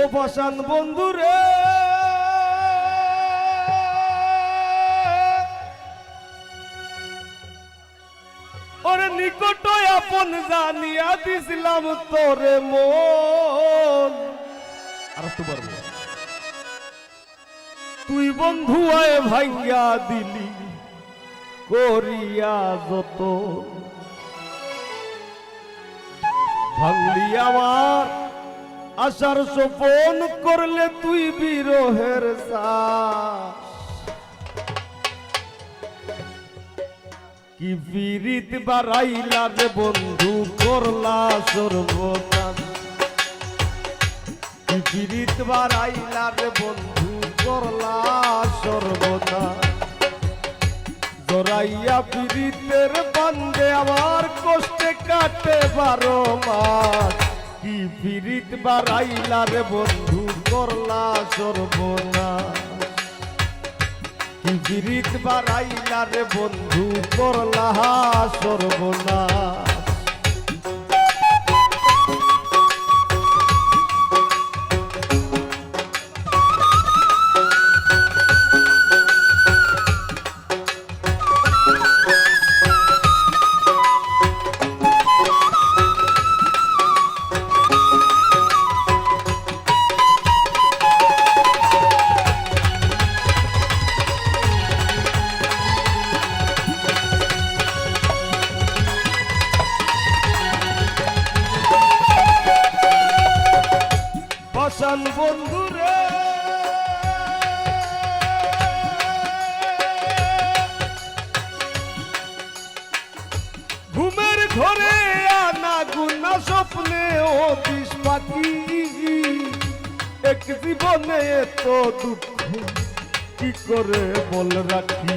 ও পাশান বন্ধুরে ওরে নিকট আপন জানিয়া দিছিলাম তোরে মন। আর তুই বন্ধু আয় ভাঙ্গা দিলি, করিয়া যত। ভাঙলি আমার আশার সোপন করলে তুই বিরহের কি বিরিত বাড়াইলা রে বন্ধু, করলা সর্বনাশ। কি বিরিত বাড়াইলা রে বন্ধু, করলা সর্বনাশ। জরাইয়া পীড়িতের বান্দে আমার কষ্টে কাটে বারো মাস। কি পীড়িত বাড়াইলা রে বন্ধু? করলা সর্বনা। কি পীড়িত বাড়াইলা রে বন্ধু? করলা সর্বনা। বন্ধুরে। ঘুমের ঘরে আনা গুনা স্বপ্নে ও দিস পাখি। এক জীবনে এত দুঃখ, কি করে বল রাখি?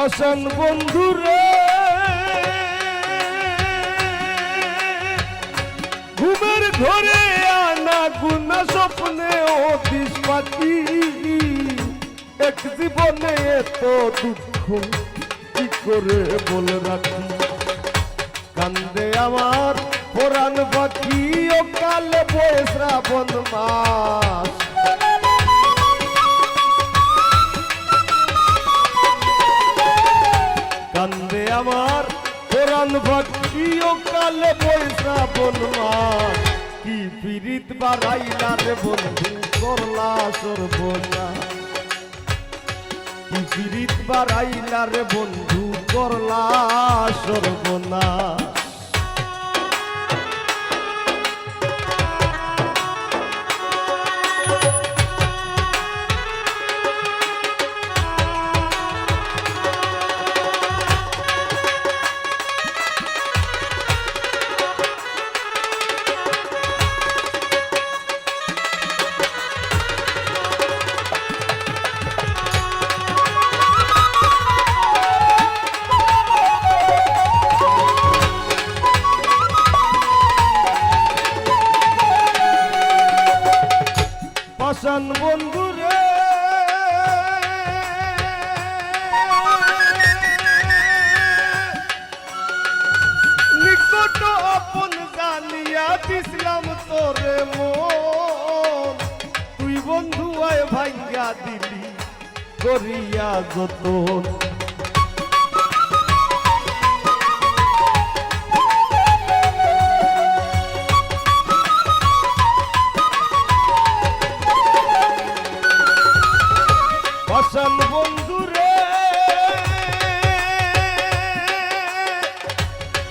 পাশান বন্ধুরে, ঘুমের ঘরে আনা গুনা স্বপ্নে ও দিস পাখি এক জীবনে এত দুঃখ, কি করে বলে রাখি? কান্দে আমার পুরাণ পাখি ও কালে বয়ে শ্রাবণ মাস। কোরআন ভক্তিও কালে বৈশা বনমাস কি পীড়িত বাড়াইলা রে বন্ধু, করলা সর্বনা কি পীড়িত বাড়াইলা রে বন্ধু, করলা সর্বনা দিছিলাম তোরে মন। তুই বন্ধু আয় ভাঙ্গা দিলি করিয়া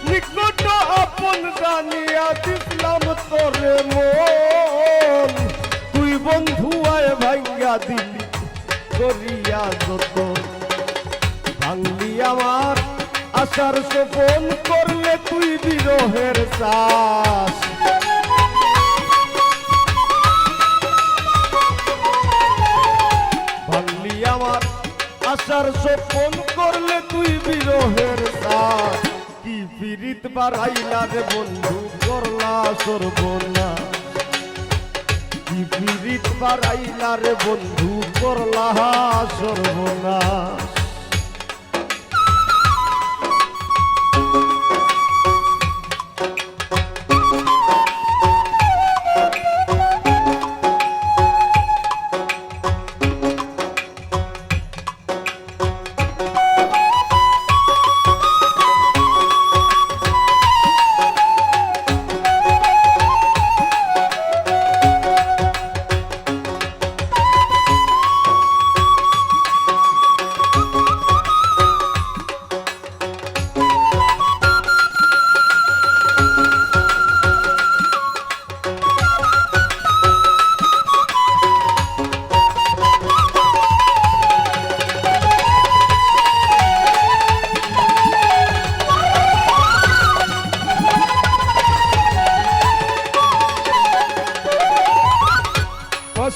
নিকট আপন জানিয়া তোরে মন। তুই বন্ধু, আয় ভাঙ্গা দিলি, করিয়া যত ভাঙলি আমার আশার সোপন করলে তুই বিরহের চাষ। ভাঙলি আমার আশার সোপন করলে তুই বিরহের সাথ পীড়িত বাড়াইলা রে বন্ধু করলা সর্বনা। পিরিত বাড়াইলা রে বন্ধু করলা সর্বনাশ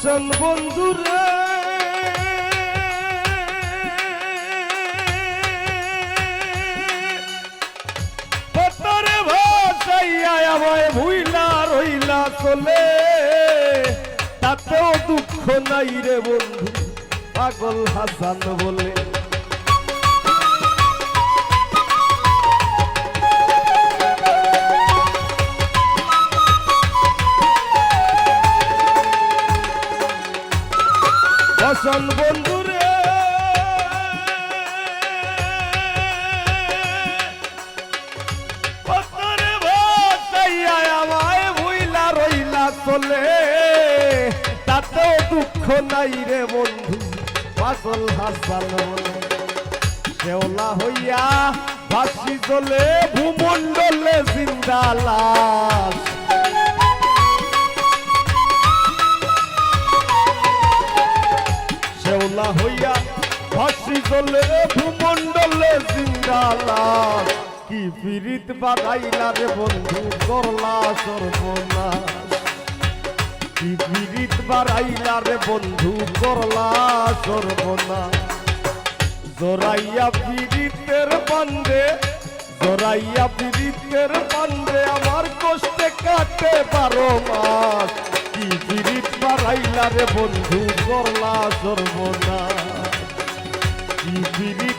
পছন্দ বন্ধুরে পতরে ভাসাইয়া আমায় ভুইলা রইলা চলে। তাতেও দুঃখ নাই রে বন্ধু, পাগল হাসান বলে। বসন বন্ধুরে চলে। তাতেও দুঃখ নাই রে বন্ধু, পাগল হাসান বলে। হইয়া ভাসি চলে ভূমণ্ডলে জিন্দা চলে ভূমণ্ডলে জিন্দালা কি পীড়িত বাড়াইলা রে বন্ধু, করলা সর্বনাশ। কি পীড়িত বাড়াইলা রে বন্ধু, করলা সর্বনাশ। জোরাইয়া পীড়িতের বান্ধে জোরাইয়া পীড়িতের বান্ধে আমার কষ্টে কাটে বারো মাস। কি পীড়িত বাড়াইলা রে বন্ধু, করলা সর্বনাশ। কি পীড়িত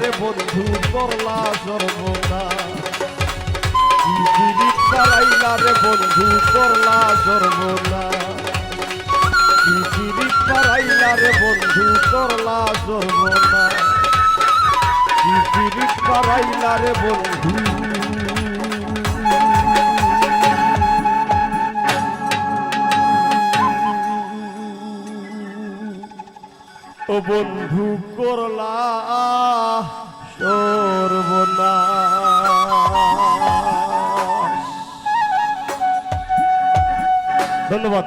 রে বন্ধু করলা সর্বনা কি পারাইলা রে বন্ধু করলা সর্বনা কি পারাইলা রে বন্ধু করলা সর্বনা কি পারাইলা রে বন্ধু। ও বন্ধু করলা সর্বনা ধন্যবাদ।